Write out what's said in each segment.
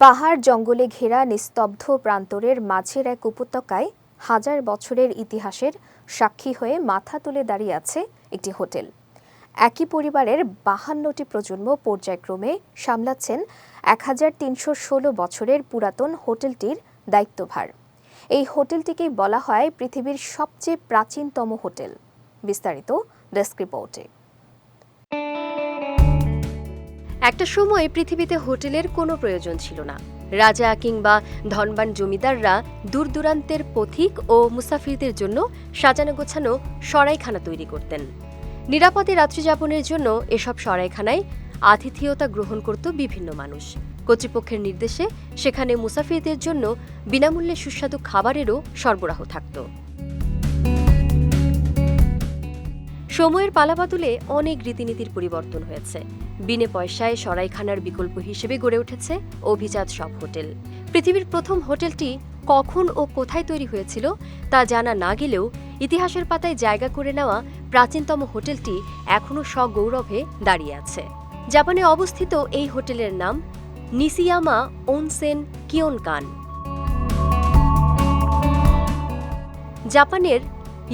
পাহাড় জঙ্গলে ঘেরা নিস্তব্ধ প্রান্তরের মাঝের এক উপত্যকায় হাজার বছরের ইতিহাসের সাক্ষী হয়ে মাথা তুলে দাঁড়িয়ে আছে একটি হোটেল। একই পরিবারের বাহান্নটি প্রজন্ম পর্যায়ক্রমে সামলাচ্ছেন এক হাজার তিনশো ষোলো বছরের পুরাতন হোটেলটির দায়িত্বভার। এই হোটেলটিকে বলা হয় পৃথিবীর সবচেয়ে প্রাচীনতম হোটেল। বিস্তারিত ডেস্ক রিপোর্টে। একটা সময় পৃথিবীতে হোটেলের কোনো প্রয়োজন ছিল না। রাজা কিংবা ধনবান জমিদাররা দূর দূরান্তের পথিক ও মুসাফিরদের জন্য সাজানো গোছানো সরাইখানা তৈরি করতেন। নিরাপদে রাত্রিযাপনের জন্য এসব সরাইখানায় আতিথেয়তা গ্রহণ করত বিভিন্ন মানুষ। কর্তৃপক্ষের নির্দেশে সেখানে মুসাফিরদের জন্য বিনামূল্যে সুস্বাদু খাবারেরও সরবরাহ থাকত। সময়ের পালাবাদুলে অনেক রীতিনীতির পরিবর্তন হয়েছে। বিনে পয়সায় সরাইখানার বিকল্প হিসেবে গড়ে উঠেছে অভিজাত সব হোটেল। পৃথিবীর প্রথম হোটেলটি কখন ও কোথায় তৈরি হয়েছিল তা জানা না গেলেও ইতিহাসের পাতায় জায়গা করে নেওয়া প্রাচীনতম হোটেলটি এখনও সগৌরবে দাঁড়িয়ে আছে। জাপানে অবস্থিত এই হোটেলের নাম নিসিয়ামা ওনসেন কিয়নকান। জাপানের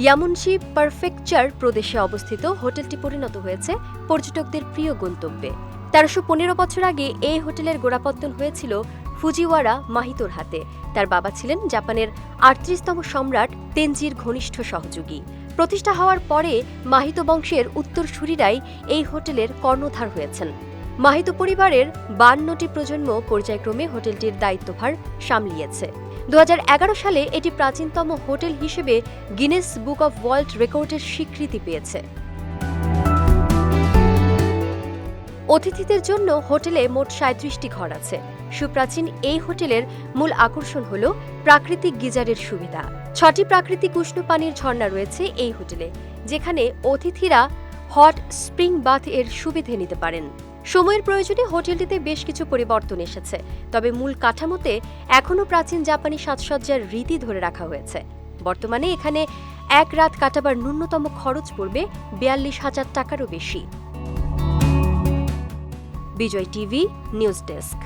ইয়ামুনশি পারফেকচার প্রদেশে অবস্থিত হোটেলটি পরিণত হয়েছে পর্যটকদের প্রিয় গন্তব্যে। তেরোশো পনেরো বছর আগে এই হোটেলের গোড়াপত্তন হয়েছিল ফুজিওয়ারা মাহিতোর হাতে। তার বাবা ছিলেন জাপানের আটত্রিশতম সম্রাট তেনজির ঘনিষ্ঠ সহযোগী। প্রতিষ্ঠা হওয়ার পরে মাহিতো বংশের উত্তরসূরিরাই এই হোটেলের কর্ণধার হয়েছেন। মাহিতো পরিবারের বান্নটি প্রজন্ম পর্যায়ক্রমে হোটেলটির দায়িত্বভার সামলিয়েছে। দু হাজার এগারো সালে এটি প্রাচীনতম হোটেল হিসেবে গিনেস বুক অব ওয়ার্ল্ড রেকর্ডের স্বীকৃতি পেয়েছে। অতিথিদের জন্য হোটেলে মোট সাঁত্রিশটি ঘর আছে। সুপ্রাচীন এই হোটেলের মূল আকর্ষণ হল প্রাকৃতিক গিজারের সুবিধা। ছটি প্রাকৃতিক উষ্ণ পানির ঝর্ণা রয়েছে এই হোটেলে, যেখানে অতিথিরা হট স্প্রিং বাথ এর সুবিধে নিতে পারেন। সময়ের প্রয়োজনে হোটেলটিতে বেশ কিছু পরিবর্তন এসেছে, তবে মূল কাঠামোতে এখনও প্রাচীন জাপানি সাজসজ্জার রীতি ধরে রাখা হয়েছে। বর্তমানে এখানে এক রাত কাটাবার ন্যূনতম খরচ পড়বে বিয়াল্লিশ হাজার টাকারও বেশি। Bijoy TV, news desk.